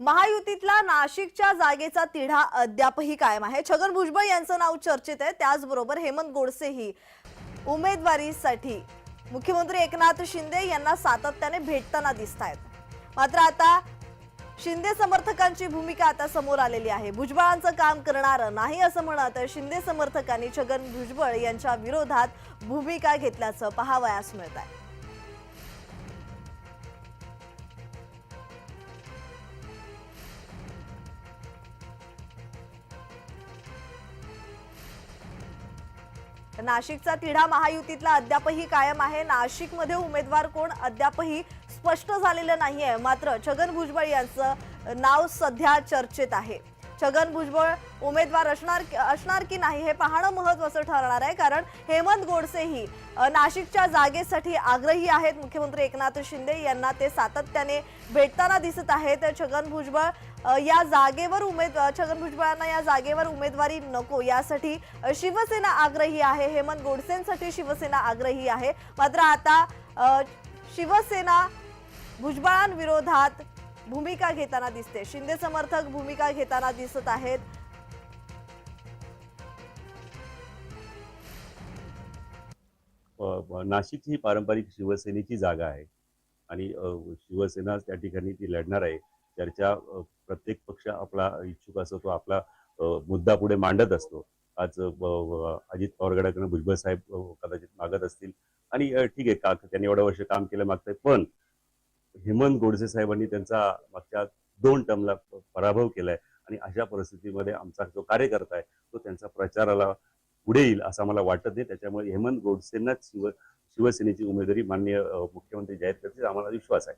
महायुतीतला नाशिकच्या जागेचा तिढा अद्यापही कायम आहे. छगन भुजबळ यांचं नाव चर्चेत आहे. त्याचबरोबर हेमंत गोडसेही उमेदवारीसाठी मुख्यमंत्री एकनाथ शिंदे यांना सातत्याने भेटताना दिसत आहेत मात्र आता शिंदे समर्थकांची भूमिका आता समोर आलेली आहे. भुजबळांचं काम करणार नाही असं म्हणत शिंदे समर्थकांनी छगन भुजबळ यांच्या विरोधात भूमिका घेतल्याचं पाहावयास मिळत आहे. नाशिकचा तिढा महायुतीतला अद्यापही कायम आहे. नाशिकमध्ये उमेदवार कोण अद्यापही स्पष्ट झालेलं नाहीये. मात्र छगन भुजबळ यांचं नाव सध्या चर्चेत आहे. छगन भुजबळ उमेदवार असणार असणार की नाही हे पाहणं महत्वाचं ठरणार आहे. कारण हेमंत गोडसेही नाशिकच्या जागेसाठी आग्रही आहेत. मुख्यमंत्री एकनाथ शिंदे यांना ते सातत्याने भेटताना दिसत आहेत छगन भुजबळ या जागेवर उमेद छगन भुजबळांना या जागेवर उमेदवारी नको. यासाठी शिवसेना आग्रही आहे. हेमंत गोडसेंसाठी शिवसेना आग्रही आहे. मात्र आता शिवसेना भुजबळांविरोधात भूमिका घेताना दिसते. शिंदे समर्थक भूमिका घेताना दिसत आहेत. नाशिक ही पारंपरिक शिवसेनेची जागा आहे. आणि शिवसेना त्या ठिकाणी ती लढणार आहे. चर्चा प्रत्येक पक्ष आपला इच्छुक असतो तो आपला मुद्दा पुढे मांडत असतो. आज अजित पवार गटाकडनं भुजबळ साहेब कदाचित मागत असतील. आणि ठीक आहे का त्यांनी एवढं वर्ष काम केलं मागतंय. पण हेमंत गोडसे साहेबांनी त्यांचा मागच्या दोन टर्मला पराभव केलाय आणि अशा परिस्थितीमध्ये आमचा जो कार्यकर्ता आहे तो त्यांचा प्रचाराला पुढे येईल असं मला वाटत नाही. त्याच्यामुळे हेमंत गोडसेंनाच शिव शिवसेनेची उमेदवारी माननीय मुख्यमंत्री जाहीर करतील आम्हाला विश्वास आहे.